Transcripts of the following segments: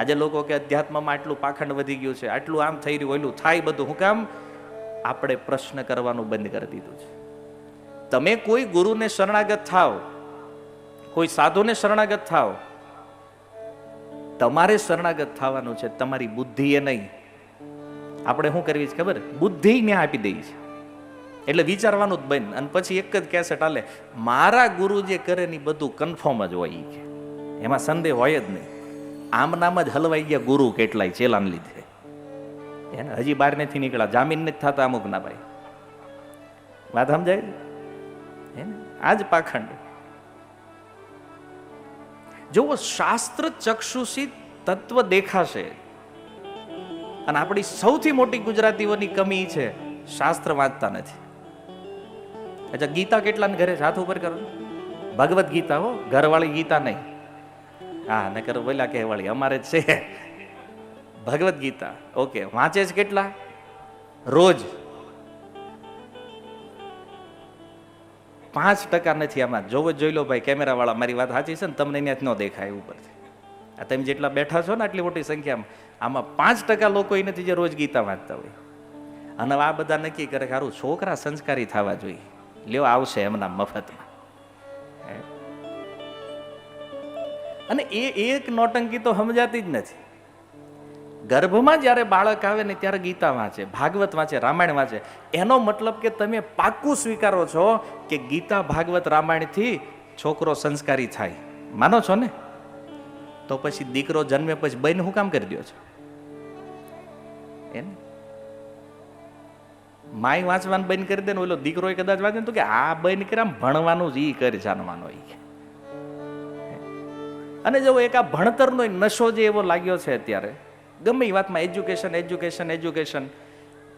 આજે લોકો કે અધ્યાત્મમાં આટલું પાખંડ વધી ગયું છે, આટલું આમ થઈ રહ્યું, ઓલું થાય બધું. હું કામ? આપણે પ્રશ્ન કરવાનું બંધ કરી દીધું છે. તમે કોઈ ગુરુને શરણાગત થાવ કોઈ સાધુને શરણાગત થાવ તમારે શરણાગત થવાનું છે, તમારી બુદ્ધિએ નહીં. આપણે શું કરવી છે ખબર? બુદ્ધિ ને આપી દઈ છે. એટલે વિચારવાનું જ બંધ. અને પછી એક જ કેસેટ હાલે, મારા ગુરુ જે કરે ને બધું કન્ફર્મ જ હોય એમાં સંદેહ હોય જ નહીં. આમ નામ જ હલવાઈ ગયા ગુરુ કેટલાય ચેલાને લીધે. એને હજી બહાર નથી નીકળ્યા, જામીન નથી થતા અમુક ના ભાઈ. વાત સમજાય? હે આ જ પાખંડ. જુઓ શાસ્ત્ર ચક્ષુષી તત્વ દેખાશે. અને આપણી સૌથી મોટી ગુજરાતીઓની કમી છે, શાસ્ત્ર વાંચતા નથી. અચ્છા, ગીતા કેટલાને ઘરે? હાથ ઉપર કરો? ભગવદ્ ગીતા હો, ઘરવાળી ગીતા નહીં. હા, નકર બોલા કે વળી અમારે છે. ભગવદ્ ગીતા. ઓકે, વાંચે છે કેટલા? રોજ. પાંચ ટકા નથી આમાં. જોવો જોઈ લો ભાઈ કેમેરા વાળા મારી વાત સાચી છે ને, તમને ત્યાં ન દેખાય ઉપરથી આ તમે જેટલા બેઠા છો ને, આટલી મોટી સંખ્યામાં. આમાં પાંચ ટકા લોકો એ નથી જે રોજ ગીતા વાંચતા હોય. અને આ બધા નક્કી કરે કે સારું છોકરા સંસ્કારી થવા જોઈએ. લ્યો, આવશે એમના મફતમાં? અને એ એક નોટંકી તો સમજાતી જ નથી. ગર્ભમાં જ્યારે બાળક આવે ને ત્યારે ગીતા વાંચે, ભાગવત વાંચે, રામાયણ વાંચે, એનો મતલબ કે તમે પાક્કું સ્વીકારો છો કે ગીતા, ભાગવત, રામાયણથી છોકરો સંસ્કારી થાય. માનો છો ને? તો પછી દીકરો જન્મે પછી બહેન હું કામ કરી દો છો? એને? માય વાંચવાનું બંધ કરી દે ને ઓલો દીકરો કદાચ વાંચે તો કે આ બંધ આમ ભણવાનું જ ઈ કરે જાણવાનો કે. અને જો એક આ ભણતરનો નશો જે એવો લાગ્યો છે અત્યારે, ગમે એ વાતમાં એજ્યુકેશન એજ્યુકેશન એજ્યુકેશન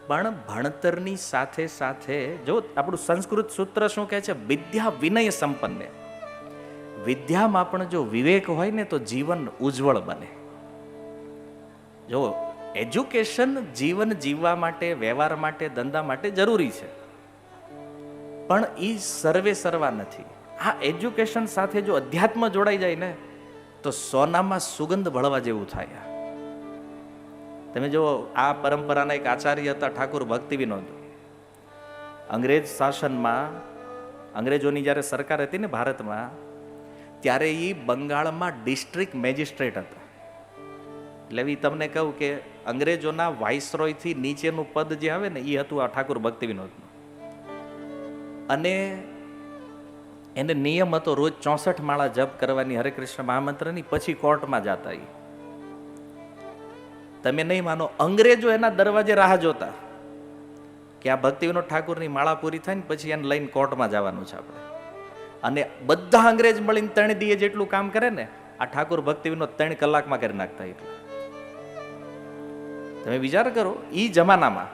પણ ભણતરની સાથે સાથે જો આપણું સંસ્કૃત સૂત્ર શું કહે છે? વિદ્યા વિનય સંપન્ન. વિદ્યામાં પણ જો વિવેક હોય ને તો જીવન ઉજ્જવળ બને. જો એજ્યુકેશન જીવન જીવવા માટે, વ્યવહાર માટે, ધંધા માટે જરૂરી છે. પણ એ સર્વે સર્વા નથી. આ એજ્યુકેશન સાથે જો અધ્યાત્મ જોડાઈ જાય ને તો સોનામાં સુગંધ ભળવા જેવું થાય તમે જો આ પરંપરાના એક આચાર્ય હતા, ઠાકુર ભક્તિ વિનોદ. અંગ્રેજ શાસનમાં, અંગ્રેજોની જ્યારે સરકાર હતી ને ભારતમાં, ત્યારે એ બંગાળમાં ડિસ્ટ્રિક્ટ મેજિસ્ટ્રેટ હતા. એટલે એ તમને કહું કે અંગ્રેજોના વાઇસરોયથી નીચેનું પદ જે આવે ને એ હતું આ ઠાકુર ભક્તિ વિનોદનું. અને એને નિયમ હતો રોજ ચોસઠ માળા જપ કરવાની હરે કૃષ્ણ મહામંત્રની, પછી કોર્ટમાં જતા તમે નહીં માનો, અંગ્રેજો એના દરવાજે રાહ જોતા કે આ ભક્તિ વિનોદ ઠાકુરની માળા પૂરી થાય ને પછી એને લઈને કોર્ટમાં જવાનું છે આપણે. અને બધા અંગ્રેજ મળીને ત્રણ દીએ જેટલું કામ કરે ને, આ ઠાકુર ભક્તિ વિનોદ ત્રણ કલાકમાં કરી નાખતા એટલે તમે વિચાર કરો એ જમાનામાં,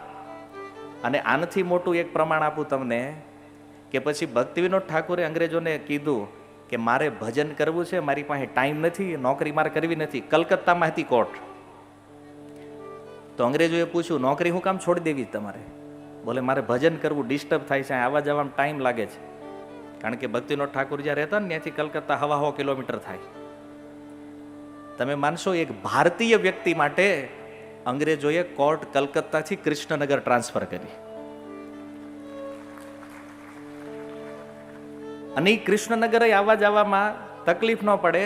અને આનાથી મોટું એક પ્રમાણ આપું તમને કે પછી ભક્તિ વિનોદ ઠાકુરે અંગ્રેજોને કીધું કે મારે ભજન કરવું છે, મારી પાસે ટાઈમ નથી, નોકરી મારે કરવી નથી, કલકત્તામાં હતી કોર્ટ. તો અંગ્રેજોએ પૂછ્યું, નોકરી હું કામ છોડી દેવી તમારે? બોલે, મારે ભજન કરવું ડિસ્ટર્બ થાય છે આવવા જવામાં ટાઈમ લાગે છે. કારણ કે ભક્તિનો ઠાકુર જ્યાં રહેતા ને, ત્યાંથી કલકત્તા હવા હો કિલોમીટર થાય. તમે માનશો, એક ભારતીય વ્યક્તિ માટે અંગ્રેજોએ કોર્ટ કલકત્તાથી કૃષ્ણનગર ટ્રાન્સફર કરી. અને એ કૃષ્ણનગર આવવા જવામાં તકલીફ ન પડે,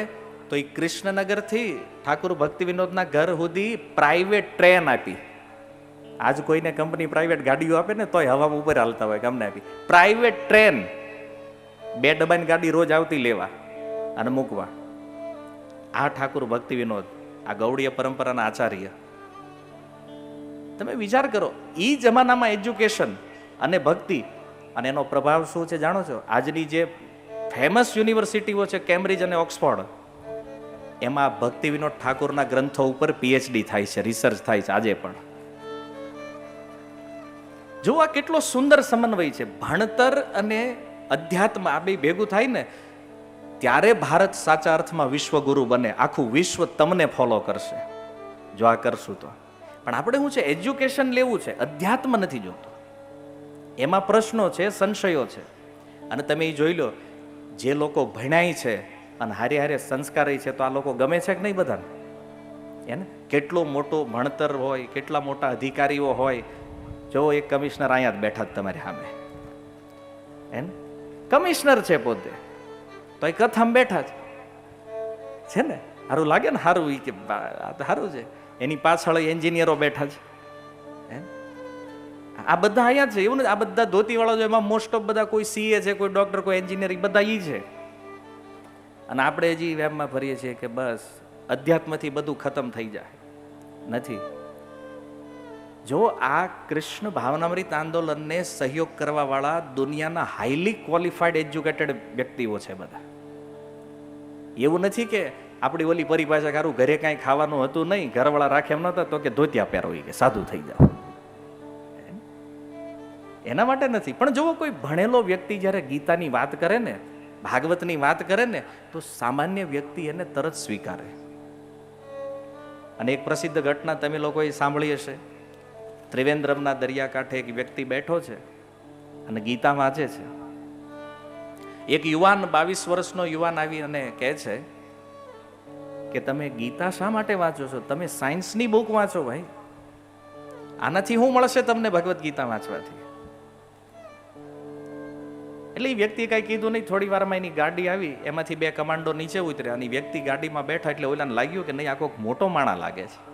તો એ કૃષ્ણનગરથી ઠાકુર ભક્તિ વિનોદના ઘર સુધી પ્રાઇવેટ ટ્રેન આપી. આજ કોઈને કંપની પ્રાઇવેટ ગાડીઓ આપે ને, તોય હવામાં ઉપર હાલતા હોય કમને આપી. પ્રાઇવેટ ટ્રેન બે ડબ્બાની ગાડી રોજ આવતી લેવા અને મૂકવા. આ ઠાકુર ભક્તિ વિનોદ, આ ગૌડીય પરંપરાના આચાર્ય. તમે વિચાર કરો એ જમાનામાં એજ્યુકેશન અને ભક્તિ અને એનો પ્રભાવ શું છે જાણો છો? આજની જે ફેમસ યુનિવર્સિટીઓ છે કેમ્બ્રિજ અને ઓક્સફોર્ડ એમાં ભક્તિ વિનોદ ઠાકુરના ગ્રંથો ઉપર પીએચડી થાય છે રિસર્ચ થાય છે, આજે પણ. જો આ કેટલો સુંદર સમન્વય છે. ભણતર અને અધ્યાત્મ આ બે ભેગું થાય ને, ત્યારે ભારત સાચા અર્થમાં વિશ્વગુરુ બને. આખું વિશ્વ તમને ફોલો કરશે. જો આ કરશું તો. પણ આપણે શું છે એજ્યુકેશન લેવું છે? અધ્યાત્મ નથી જોતો. એમાં પ્રશ્નો છે, સંશયો છે. અને તમે એ જોઈ લો, જે લોકો ભણાય છે અને હારે હારે સંસ્કારી છે, તો આ લોકો ગમે છે કે નહીં બધાને? એને કેટલો મોટો ભણતર હોય, કેટલા મોટા અધિકારીઓ હોય. જો એક કમિશનર અહીંયા જ બેઠા તમારી સામે. એને કમિશનર છે પોતે. તો એ કથામાં બેઠા જ છે ને? સારું લાગે ને? સારું એ કે સારું છે. એની પાછળ એન્જિનિયરો બેઠા છે? આ બધા અહીંયા છે, એવું નથી. આ બધા ધોતીવાળા છે એમાં મોસ્ટ ઓફ બધા કોઈ સીએ છે, કોઈ ડોક્ટર કોઈ એન્જિનિયર બધા ઈ છે. અને આપણે હજી વેબમાં ફરીએ છીએ કે બસ, અધ્યાત્મથી બધું ખતમ થઈ જાય. નથી. જો આ કૃષ્ણ ભાવનામૃત આંદોલનને સહયોગ કરવા વાળા દુનિયાના હાઈલી ક્વોલિફાઈડ એજ્યુકેટેડ વ્યક્તિઓ છે બધા. એવું નથી કે આપણી ઓલી પરિભાષા કારું ઘરે કાંઈ ખાવાનું હતું નહીં, ઘરવાળા રાખે એમ નહોતા, તો કે ધોતિયા પહેરો કે, સાધુ થઈ જાઓ. એના માટે નથી. પણ જો કોઈ ભણેલો વ્યક્તિ જ્યારે ગીતાની વાત કરે ને, ભાગવતની વાત કરે ને, તો સામાન્ય વ્યક્તિ એને તરત સ્વીકારે. અને એક પ્રસિદ્ધ ઘટના તમે લોકોએ સાંભળી હશે. ત્રિવેન્દ્રમના દરિયાકાંઠે એક વ્યક્તિ બેઠો છે અને ગીતા વાંચે છે. એક યુવાન બાવીસ વર્ષનો યુવાન આવી અને કહે છે કે, તમે ગીતા શા માટે વાંચો છો? તમે સાયન્સની બુક વાંચો ભાઈ. આનાથી શું મળશે તમને ભગવદ્ ગીતા વાંચવાથી. એટલે એ વ્યક્તિએ કાંઈ કીધું નહીં. થોડી વારમાં એની ગાડી આવી, એમાંથી બે કમાન્ડો નીચે ઉતર્યા અને વ્યક્તિ ગાડીમાં બેઠા એટલે ઓલાને લાગ્યું કે નહીં, આ કોઈક મોટો માણા લાગે છે.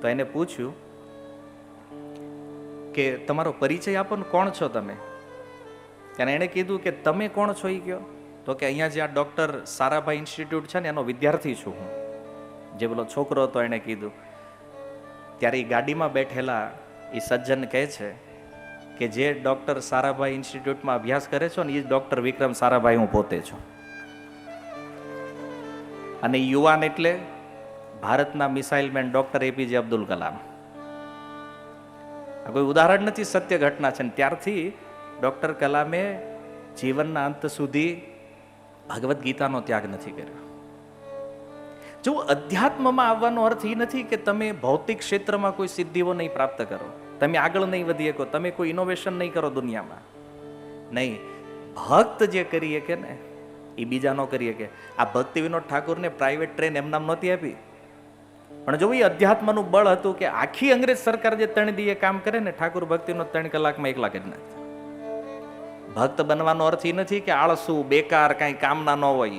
તો એને પૂછ્યું કે તમારો પરિચય આપો ને કોણ છો તમે? અને એણે કીધું કે તમે કોણ છો એ કયો? તો કે અહીંયા જે આ ડૉક્ટર સારાભાઈ ઇન્સ્ટિટ્યૂટ છે ને, એનો વિદ્યાર્થી છું હું. જે પેલો છોકરો હતો એણે કીધું. ત્યારે એ ગાડીમાં બેઠેલા એ સજ્જન કહે છે કે જે ડૉક્ટર સારાભાઈ ઇન્સ્ટિટ્યૂટમાં અભ્યાસ કરે છો ને એ જ ડૉક્ટર વિક્રમ સારાભાઈ હું પોતે છું. અને યુવાન એટલે ભારતના missile man doctor APJ Abdul Kalam. આ કોઈ ઉદાહરણ નથી, સત્ય ઘટના છે ને ત્યારથી ડૉક્ટર કલામે જીવનના અંત સુધી ભગવદ્ ગીતાનો ત્યાગ નથી કર્યો. જો અધ્યાત્મમાં આવવાનો અર્થ એ નથી કે તમે ભૌતિક ક્ષેત્રમાં કોઈ સિદ્ધિઓ નહીં પ્રાપ્ત કરો. તમે આગળ નહીં વધી શકો, તમે કોઈ ઇનોવેશન નહીં કરો દુનિયામાં. નહીં, ભક્ત જે કરીએ કે ને, એ બીજા ન કરી શકે. આ ભક્તિ વિનોદ ઠાકુરને પ્રાઇવેટ ટ્રેન એમનામ નહોતી આપી. પણ જો એ અધ્યાત્મનું બળ હતું કે આખી અંગ્રેજ સરકાર જે ત્રણ દીએ કામ કરે ને, ઠાકુર ભક્તિનો ત્રણ કલાકમાં એકલા જ નાખે. ભક્ત બનવાનો અર્થ એ નથી કે આળસુ, બેકાર, કાંઈ કામના ન હોય.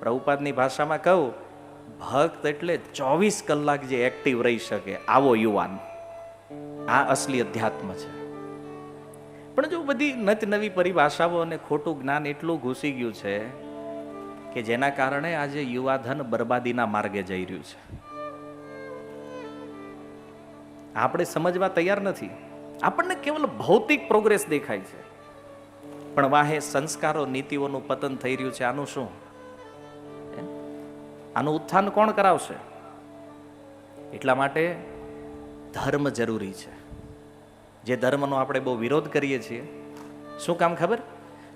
પ્રભુપાદની ભાષામાં કહું, ભક્ત એટલે ચોવીસ કલાક જે એક્ટિવ રહી શકે આવો યુવાન. આ અસલી અધ્યાત્મ છે. પણ જો બધી નત નવી પરિભાષાઓ અને ખોટું જ્ઞાન એટલું ઘૂસી ગયું છે કે જેના કારણે આજે યુવાધન બરબાદીના માર્ગે જઈ રહ્યું છે. આપણે સમજવા તૈયાર નથી. આપણને કેવલ ભૌતિક પ્રોગ્રેસ દેખાય છે. પણ વાહે સંસ્કારો, નીતિઓનું પતન થઈ રહ્યું છે. આનું શું? આનું ઉત્થાન કોણ કરાવશે? એટલા માટે ધર્મ જરૂરી છે. જે ધર્મનો આપણે બહુ વિરોધ કરીએ છીએ, શું કામ ખબર?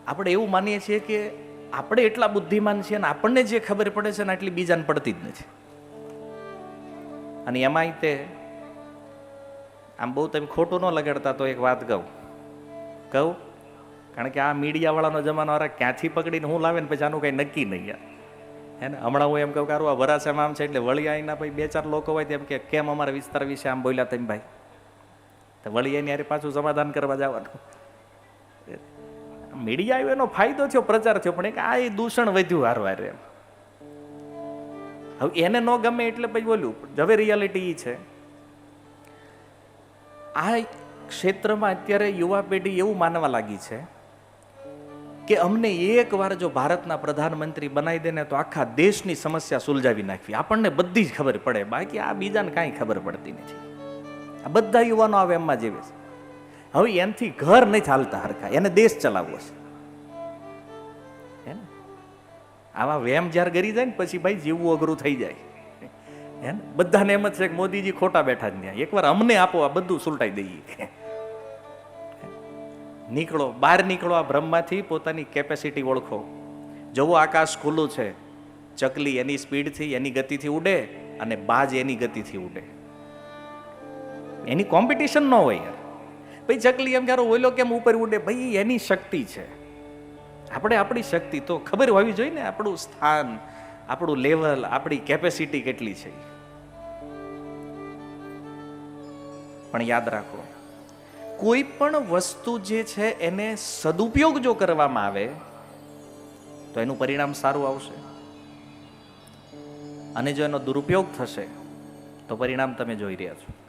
આપણે એવું માનીએ છીએ કે આપણે એટલા બુદ્ધિમાન છીએ અને આપણને જે ખબર પડે છે ને આટલી બીજાને પડતી જ નથી. અને એમાંય તે, આમ બહુ તમે ખોટું ન લગાડતા તો એક વાત કહું. કહું? કારણ કે આ મીડિયાવાળાનો જમાનો અરે ક્યાંથી પકડીને હું લાવે ને પછી આનું કંઈ નક્કી નહીં યાર. હે ને? હમણાં હું એમ કહું કે હારું આ વરાસામાં આમ છે એટલે વળી આવીને ભાઈ બે ચાર લોકો હોય તેમ કે, કેમ અમારા વિસ્તાર વિશે આમ બોલ્યા તમે ભાઈ? તો વળી એની હારે પાછું સમાધાન કરવા જવાનું. મીડિયા એનો ફાયદો થયો, પ્રચાર થયો, પણ એક આ દૂષણ વધ્યું હારવાર એમ. હવે એને ન ગમે એટલે પછી બોલ્યું હવે રિયાલિટી એ છે. આ ક્ષેત્રમાં અત્યારે યુવા પેઢી એવું માનવા લાગી છે કે અમને એક વાર જો ભારતના પ્રધાનમંત્રી બનાવી દે ને તો આખા દેશની સમસ્યા સુલઝાવી નાખવી. આપણને બધી જ ખબર પડે, બાકી આ બીજાને કાંઈ ખબર પડતી નથી. આ બધા યુવાનો આવે એમાં જીવે છે. હવે એનાથી ઘર નહીં ચાલતા હરખા, એને દેશ ચલાવવો છે. આવા વેમ જ્યારે ગરી જાય ને પછી ભાઈ જીવવું અઘરું થઈ જાય. હે ને બધાને એમ જ છે કે મોદીજી ખોટા બેઠા જ ત્યાં એકવાર અમને આપો, આ બધું સુલટાઈ દઈએ. નીકળો, બહાર નીકળો આ બ્રહ્મમાંથી પોતાની કેપેસિટી ઓળખો. જવો આકાશ ખુલ્લું છે. ચકલી એની સ્પીડથી એની ગતિથી ઉડે અને બાજ એની ગતિથી ઉડે. એની કોમ્પિટિશન ન હોય યાર. ભાઈ ચકલી એમ ક્યારે ઓઈલો કેમ ઉપર ઉડે, ભાઈ એની શક્તિ છે. આપણે આપણી શક્તિ તો ખબર હોવી જોઈએ ને આપણું સ્થાન, આપણું લેવલ આપણી કેપેસિટી કેટલી છે. પણ યાદ રાખો, કોઈ પણ વસ્તુ જે છે એને સદુપયોગ જો કરવામાં આવે, તો એનું પરિણામ સારું આવશે. અને જો એનો દુરુપયોગ થશે, તો પરિણામ તમે જોઈ રહ્યા છો.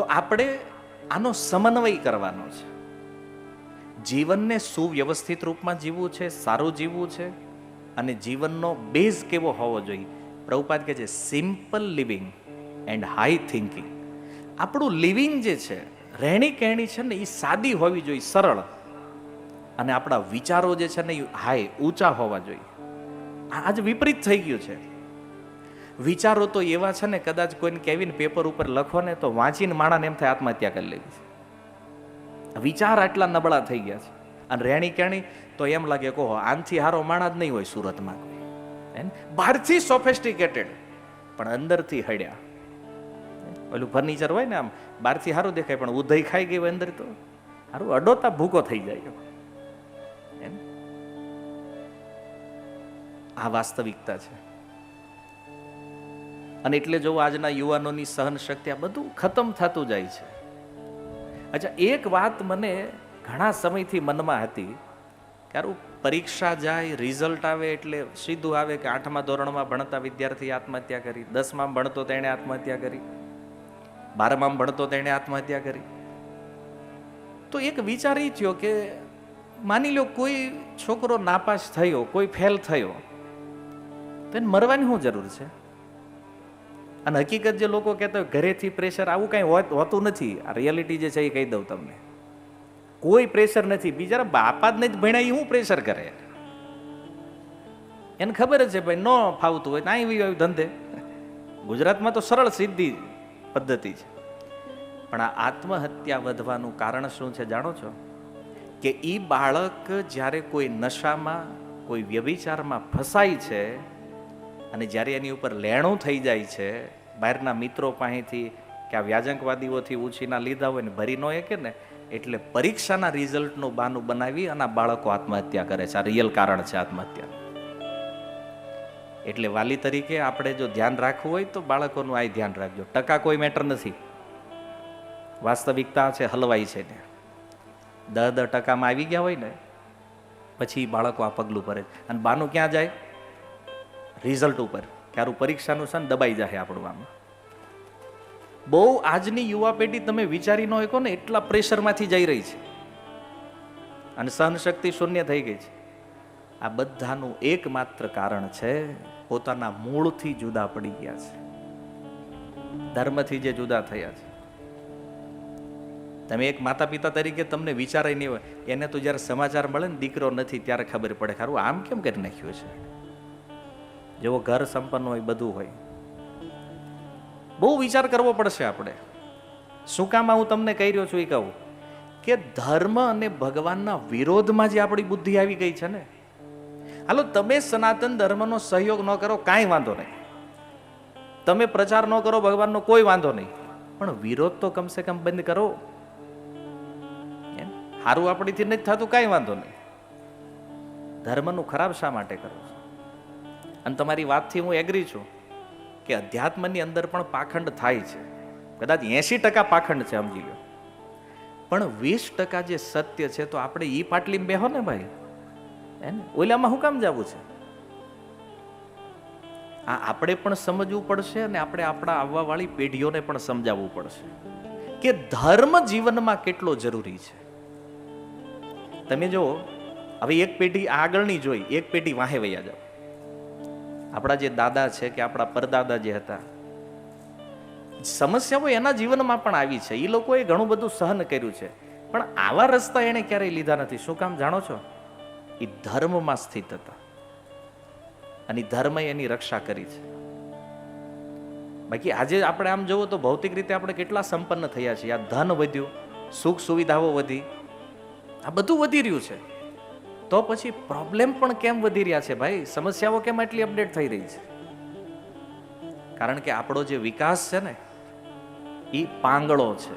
તો આપણે આનો સમન્વય કરવાનો છે. જીવનને સુવ્યવસ્થિત રૂપમાં જીવવું છે, સારું જીવવું છે અને જીવનનો બેઝ કેવો હોવો જોઈએ? પ્રભુપાદ કહે છે simple living and high thinking આપણું લિવિંગ જે છે, રહેણી કહેણી છે ને, એ સાદી હોવી જોઈએ, સરળ. અને આપણા વિચારો જે છે ને, એ હાઈ ઊંચા હોવા જોઈએ. આજ વિપરીત થઈ ગયું છે. વિચારો તો એવા છે ને, કદાચ કોઈને કેવીને પેપર ઉપર લખો ને તો વાંચીને માણાને એમ થાય આત્મહત્યા કરી લેવી છે. વિચાર આટલા નબળા થઈ ગયા છે. અને રહેણી કેણી તો એમ લાગે કહો આનથી હારો માણા જ નહીં હોય સુરતમાં કોઈ. બહારથી સોફેસ્ટિકેટેડ પણ અંદરથી હડ્યા ઓલું ફર્નિચર હોય ને આમ, બહારથી સારું દેખાય, પણ ઉધઈ ખાઈ ગઈ અંદર તો. સારું અડોતા ભૂકો થઈ જાય. એમ આ વાસ્તવિકતા છે. અને એટલે જો આજના યુવાનોની સહન શક્તિ આ બધું ખતમ થતું જાય છે. અચ્છા, એક વાત મને ઘણા સમયથી મનમાં હતી કે પરીક્ષા જાય, રિઝલ્ટ આવે એટલે સીધું આવે કે આઠમા ધોરણમાં ભણતા વિદ્યાર્થી આત્મહત્યા કરી દસમાં ભણતો તેણે આત્મહત્યા કરી, બારમામાં ભણતો તેણે આત્મહત્યા કરી. તો એક વિચાર એ થયો કે માની લો કોઈ છોકરો નાપાસ થયો, કોઈ ફેલ થયો, તો એને મરવાની શું જરૂર છે? અને હકીકત જે લોકો કહેતા હોય, ઘરેથી પ્રેશર આવું કાંઈ હોત- નથી. આ રિયાલિટી જે છે એ કહી દઉં તમને. કોઈ પ્રેશર નથી. બીજા બાપા જ નહીં ભણ્યા એ હું પ્રેશર કરે? એને ખબર જ છે ભાઈ, ન ફાવતું હોય ત્યાં આવ્યું ધંધે. ગુજરાતમાં તો સરળ સીધી પદ્ધતિ છે. પણ આ આત્મહત્યા વધવાનું કારણ શું છે જાણો છો? કે એ બાળક જ્યારે કોઈ નશામાં, કોઈ વ્યભિચારમાં ફસાય છે અને જ્યારે એની ઉપર લેણું થઈ જાય છે, બહારના મિત્રો પાસેથી કે આ વ્યાજંકવાદીઓથી ઉછીના લીધા હોય ને ભરી ન કે ને, એટલે પરીક્ષાના રિઝલ્ટનું બાનું બનાવી અને આ બાળકો આત્મહત્યા કરે છે. આ રિયલ કારણ છે આત્મહત્યા. એટલે વાલી તરીકે આપણે જો ધ્યાન રાખવું હોય તો બાળકોનું આ ધ્યાન રાખજો. ટકા કોઈ મેટર નથી. વાસ્તવિકતા છે, હલવાઈ છે ને દહ દહ ટકામાં આવી ગયા હોય ને, પછી બાળકો આ પગલું ભરે અને બાનું ક્યાં જાય? રિઝલ્ટ ઉપર. ક્યારું પરીક્ષાનું છે ને દબાઈ જાય આપણું આમ. બહુ આજની યુવા પેઢી તમે વિચારી ન શકો ને, એટલા પ્રેશરમાંથી જઈ રહી છે. અને સહનશક્તિ શૂન્ય થઈ ગઈ છે. આ બધાનું એકમાત્ર કારણ છે, પોતાના મૂળથી જુદા પડી ગયા છે. ધર્મથી જે જુદા થયા છે. તમે એક માતા પિતા તરીકે તમને વિચારાય નહીં હોય. એને તો જ્યારે સમાચાર મળે ને, દીકરો નથી, ત્યારે ખબર પડે. ખરું આમ કેમ કરી નાખ્યું છે જેવો ઘર સંપન્ન હોય, બધું હોય. બહુ વિચાર કરવો પડશે આપણે. શું કામ હું તમને કહી રહ્યો છું એ કહું કે ધર્મ અને ભગવાનના વિરોધમાં જે આપણી બુદ્ધિ આવી ગઈ છે ને, હાલો, તમે સનાતન ધર્મનો સહયોગ ન કરો, કાંઈ વાંધો નહીં. તમે પ્રચાર ન કરો, ભગવાનનો કોઈ વાંધો નહીં. પણ વિરોધ તો કમસે કમ બંધ કરો? સારું આપણીથી નથી થતું, કાંઈ વાંધો નહીં. ધર્મનું ખરાબ શા માટે કરો? અને તમારી વાતથી હું એગ્રી છું કે અધ્યાત્મની અંદર પણ પાખંડ થાય છે. કદાચ એંશી ટકા પાખંડ છે, સમજી લો. પણ વીસ ટકા જે સત્ય છે, તો આપણે ઈ પાટલી બેહો ને ભાઈ. હે ને? ઓલામાં શું કામ જવું છે? આ આપણે પણ સમજવું પડશે અને આપણે આપણા આવવાવાળી પેઢીઓને પણ સમજાવવું પડશે કે ધર્મ જીવનમાં કેટલો જરૂરી છે. તમે જો હવે એક પેઢી આગળની જોઈ, એક પેઢી વાહે વયા જાઓ આપણા જે દાદા છે કે આપણા પરદાદા જે હતા, સમસ્યાઓ એના જીવનમાં પણ આવી છે. એ લોકોએ ઘણું બધું સહન કર્યું છે. પણ આવા રસ્તા એણે ક્યારેય લીધા નથી. શું કામ જાણો છો? એ ધર્મમાં સ્થિત હતા. અને ધર્મએ એની રક્ષા કરી છે. બાકી આજે આપણે આમ જોવો તો ભૌતિક રીતે આપણે કેટલા સંપન્ન થયા છીએ. આ ધન વધ્યું, સુખ સુવિધાઓ વધી. આ બધું વધી રહ્યું છે. તો પછી પ્રોબ્લેમ પણ કેમ વધી રહ્યા છે ભાઈ? સમસ્યાઓ કેમ એટલી અપડેટ થઈ રહી છે? કારણ કે આપણો જે વિકાસ છે ને એ પાંગળો છે,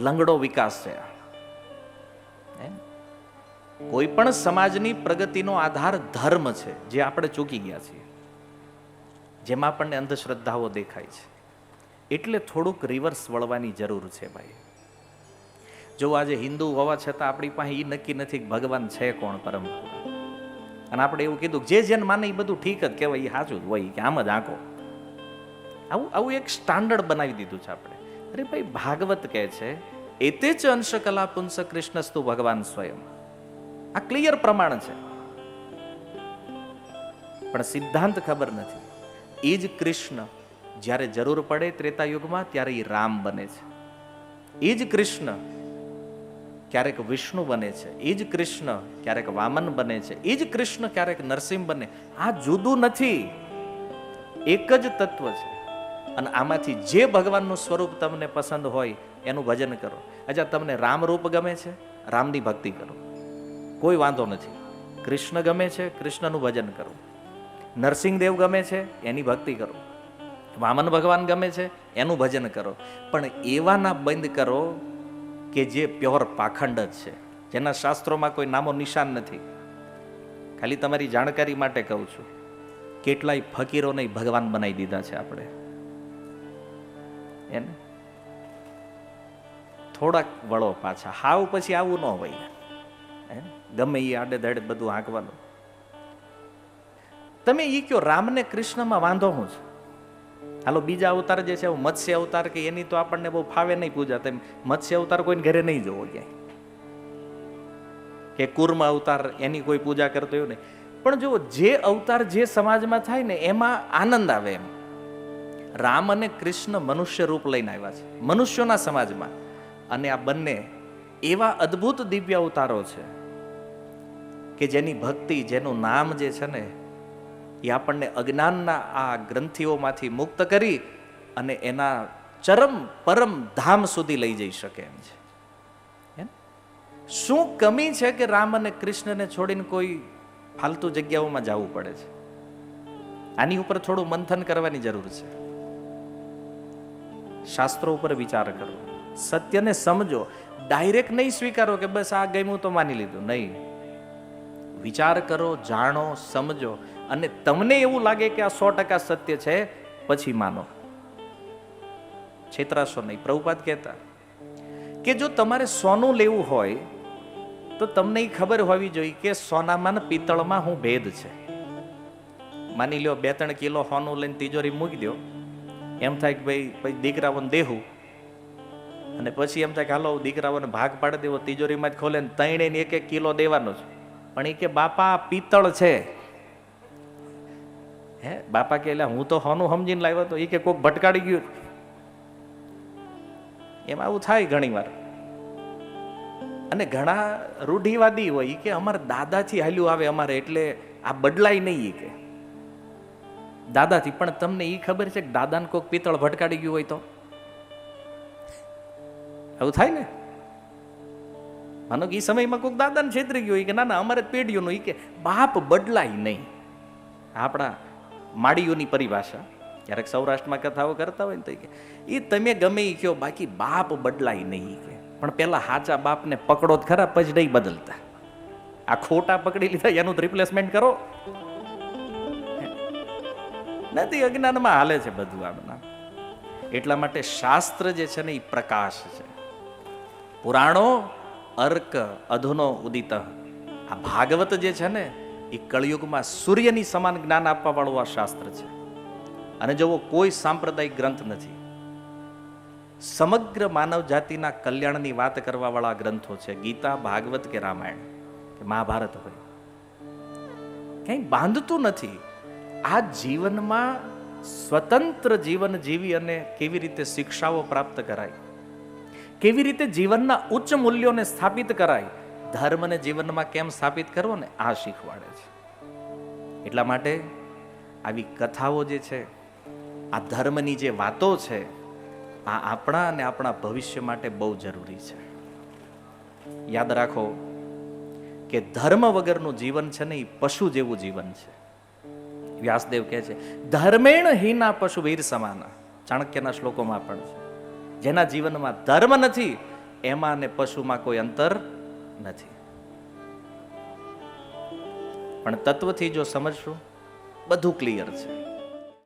લંગડો વિકાસ છે. કોઈ પણ સમાજની પ્રગતિનો આધાર ધર્મ છે, જે આપણે ચૂકી ગયા છીએ. જેમાં આપણને અંધશ્રદ્ધાઓ દેખાય છે. એટલે થોડુંક રિવર્સ વળવાની જરૂર છે ભાઈ. જો આજે હિન્દુ હોવા છતાં આપણી પાસે એ નક્કી નથી કે ભગવાન છે કોણ પરમ અને આપણે એવું કીધું જે જેને માને એ બધું ઠીક જ કહેવાય એ સાચું જ હોય કે આમ જ આંકો. આવું આવું એક સ્ટાન્ડર્ડ બનાવી દીધું છે આપણે. અરે ભાઈ, ભાગવત કહે છે, એતે જ અંશ કલા પુંસ કૃષ્ણસ્તુ ભગવાન સ્વયં. આ ક્લિયર પ્રમાણ છે. પણ સિદ્ધાંત ખબર નથી. એ જ કૃષ્ણ જ્યારે જરૂર પડે ત્રેતા યુગમાં ત્યારે એ રામ બને છે. એ જ કૃષ્ણ ક્યારેક વિષ્ણુ બને છે, એ જ કૃષ્ણ ક્યારેક વામન બને છે, એ જ કૃષ્ણ ક્યારેક નરસિંહ બને. આ જુદું નથી, એક જ તત્વ છે. અને આમાંથી જે ભગવાનનું સ્વરૂપ તમને પસંદ હોય, એનું ભજન કરો. અચ્છા, તમને રામ રૂપ ગમે છે? રામની ભક્તિ કરો. કોઈ વાંધો નથી. કૃષ્ણ ગમે છે, કૃષ્ણનું ભજન કરો. નરસિંહદેવ ગમે છે, એની ભક્તિ કરો. વામન ભગવાન ગમે છે, એનું ભજન કરો. પણ એવાના બંધ કરો કે જે પ્યોર પાખંડ જ છે. જેના શાસ્ત્રોમાં કોઈ નામો નિશાન નથી. ખાલી તમારી જાણકારી માટે કહું છું. કેટલાય ફકીરોને ભગવાન બનાવી દીધા છે આપણે. એને? થોડાક વળો પાછા. હાવ પછી આવું ન હોય? ગમે એ આડે ધડે બધું આંકવાનું તમે એ કયો રામને કૃષ્ણમાં વાંધો હું છે? હાલો, બીજા અવતાર જે છે મત્સ્ય અવતાર કે એની તો આપણને બહુ ફાવે નહીં પૂજા, તેમ મત્સ્ય અવતાર કોઈને ઘરે નહીં જોવો ક્યાંય. કે કુર્મ અવતાર એની કોઈ પૂજા કરતો એવું નહીં. પણ જો જે અવતાર જે સમાજમાં થાય ને, એમાં આનંદ આવે એમ. રામ અને કૃષ્ણ મનુષ્ય રૂપ લઈને આવ્યા છે, મનુષ્યોના સમાજમાં. અને આ બંને એવા અદ્ભુત દિવ્ય અવતારો છે કે જેની ભક્તિ, જેનું નામ જે છે ને એ આપણને અજ્ઞાનના આ ગ્રંથિઓમાંથી મુક્ત કરી અને એના ચરમ પરમ ધામ સુધી લઈ જઈ શકે એમ છે. શું કમી છે કે રામ અને કૃષ્ણને છોડીને કોઈ ફાલતુ જગ્યાઓમાં જવું પડે છે? આની ઉપર થોડું મંથન કરવાની જરૂર છે. શાસ્ત્રો ઉપર વિચાર કરો સત્યને સમજો. ડાયરેક્ટ નહીં સ્વીકારો કે બસ આ ગમ્યું તો માની લીધું. નહીં. વિચાર કરો, જાણો, સમજો. અને તમને એવું લાગે કે આ સો ટકા સત્ય છે, પછી માનો. છેતરાશો નહીં. પ્રભુપાદ કહેતા કે જો તમારે સોનું લેવું હોય, તો તમને એ ખબર હોવી જોઈએ કે સોનામાં પિત્તળમાં હું ભેદ છે. માની લ્યો બે ત્રણ કિલો સોનું લઈને તિજોરી મૂકી દો એમ થાય કે ભાઈ, પછી દીકરાઓને દેહું. અને પછી એમ થાય કે હાલો, દીકરાઓને ભાગ પાડી દેવો, તિજોરીમાં જ ખોલે ને તૈણે એક એક કિલો દેવાનો છે. પણ એ કે બાપા, પિત્તળ છે. હે, બાપા કે એટલે હું તો હોનું સમજીને લાવ્યો તો એ કે કોઈક ભટકાડી ગયું. એમાં આવું થાય ઘણી વાર અને ઘણા રૂઢિવાદી હોય કે અમારા દાદાથી હાલ્યું આવે અમારે એટલે આ બદલાય નહીં કે. દાદાથી, પણ તમને એ ખબર છે કે દાદાને કોઈક પિત્તળ ભટકાડી ગયું હોય તો? આવું થાય ને? માનો કે એ સમયમાં કોઈક દાદાને છેતરી ગયું હોય કે ના ના, અમારે પેઢીઓનું એ કે બાપ બદલાય નહીં. આપણા માળીઓની પરિભાષા. ક્યારેક સૌરાષ્ટ્રમાં કથાઓ કરતા હોય ને તો કે એ તમે ગમે એ કહો, બાકી બાપ બદલાય નહીં કે. પણ પેલા હાચા બાપને પકડો જ ખરા, પછી નહીં બદલતા. આ ખોટા પકડી લીધા, એનું રિપ્લેસમેન્ટ કરો. નથી, અજ્ઞાનમાં હાલે છે બધું આમના એટલા માટે શાસ્ત્ર જે છે ને એ પ્રકાશ છે. પુરાણો, અર્ક, અધુનો, ઉદિત. આ ભાગવત જે છે ને એ કળિયુગમાં સૂર્યની સમાન જ્ઞાન આપવા વાળું આ શાસ્ત્ર છે. અને જેવો કોઈ સાંપ્રદાયિક ગ્રંથ નથી. સમગ્ર માનવ જાતિના કલ્યાણની વાત કરવા વાળા ગ્રંથો છે ગીતા, ભાગવત કે રામાયણ, કે મહાભારત હોય. ક્યાંય બાંધતું નથી. આ જીવનમાં સ્વતંત્ર જીવન જીવી અને કેવી રીતે શિક્ષાઓ પ્રાપ્ત કરાય, કેવી રીતે જીવનના ઉચ્ચ મૂલ્યોને સ્થાપિત કરાય ધર્મને જીવનમાં કેમ સ્થાપિત કરવો ને, આ શીખવાડે છે. એટલા માટે આવી કથાઓ જે છે, આ ધર્મની જે વાતો છે, આ આપણા અને આપણા ભવિષ્ય માટે બહુ જરૂરી છે. યાદ રાખો કે ધર્મ વગરનું જીવન છે ને, એ પશુ જેવું જીવન છે. વ્યાસદેવ કહે છે, ધર્મેણ હિના પશુ વીર સમાના. ચાણક્યના શ્લોકોમાં પણ છે. જેના જીવનમાં ધર્મ નથી, એમાં ને પશુમાં કોઈ અંતર નથી. પણ તત્વથી જો સમજશું બધું ક્લિયર છે.